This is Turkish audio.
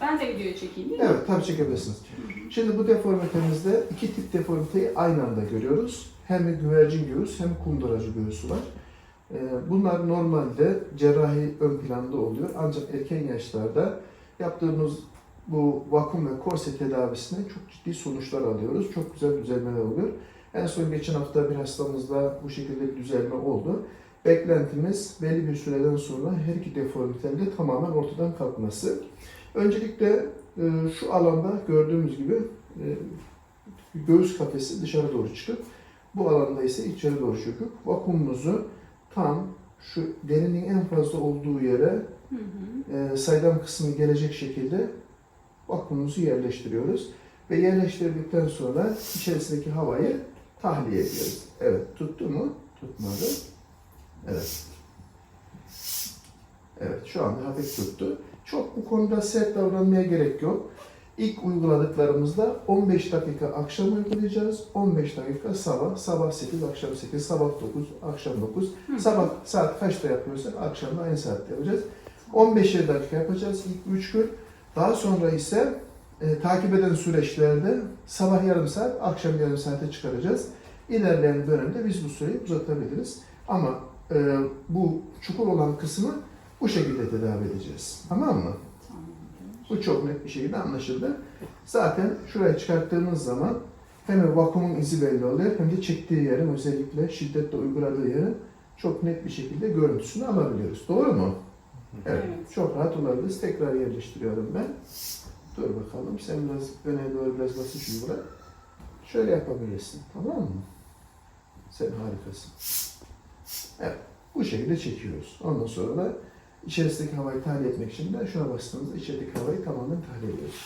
Ben de videoyu çekeyim değil mi? Evet, tabii çekebilirsiniz. Şimdi bu deformitemizde iki tip deformiteyi aynı anda görüyoruz. Hem güvercin göğüs hem kunduracı göğüsü var. Ee, Bunlar normalde cerrahi ön planda oluyor. Ancak erken yaşlarda yaptığımız bu vakum ve korse tedavisinde çok ciddi sonuçlar alıyoruz. Çok güzel düzelmeler oluyor. En son geçen hafta bir hastamızda bu şekilde bir düzelme oldu. Beklentimiz belli bir süreden sonra her iki deformitenin de tamamen ortadan kalkması. Öncelikle e, şu alanda gördüğümüz gibi e, göğüs kafesi dışarı doğru çıkıp bu alanda ise içeri doğru çöküp vakumumuzu tam şu derinliğin en fazla olduğu yere Hı hı. e, saydam kısmı gelecek şekilde vakumumuzu yerleştiriyoruz. Ve yerleştirdikten sonra içerisindeki havayı tahliye ediyoruz. Evet, tuttu mu? Tutmadı. Evet. Evet, şu anda hafif tuttu. Çok bu konuda sert davranmaya gerek yok. İlk uyguladıklarımızda 15 dakika akşam uygulayacağız. 15 dakika sabah. Sabah 8, akşam 8, sabah 9, akşam 9. Hı. Sabah saat kaçta yapıyorsak akşam da aynı saatte yapacağız. 15 dakika yapacağız ilk 3 gün. Daha sonra ise e, takip eden süreçlerde sabah yarım saat, akşam yarım saate çıkaracağız. İlerleyen dönemde biz bu süreyi uzatabiliriz. Ama e, bu çukur olan kısmı bu şekilde tedavi edeceğiz. Tamam mı? Bu çok net bir şekilde anlaşıldı. Zaten şuraya çıkarttığımız zaman hem vakumun izi belli oluyor hem de çektiği yerin özellikle şiddetle uyguladığı yerin çok net bir şekilde görüntüsünü alabiliyoruz. Doğru mu? Evet. Evet. Çok rahat olabiliriz. Tekrar yerleştiriyorum ben. Dur bakalım. Sen biraz öne doğru biraz basın şunu bırak. Şöyle yapabilirsin. Tamam mı? Sen harikasın. Evet. Bu şekilde çekiyoruz. Ondan sonra da içerisindeki havayı tahliye etmek için de şuna bastığımızda içerideki havayı tamamen tahliye ediyoruz.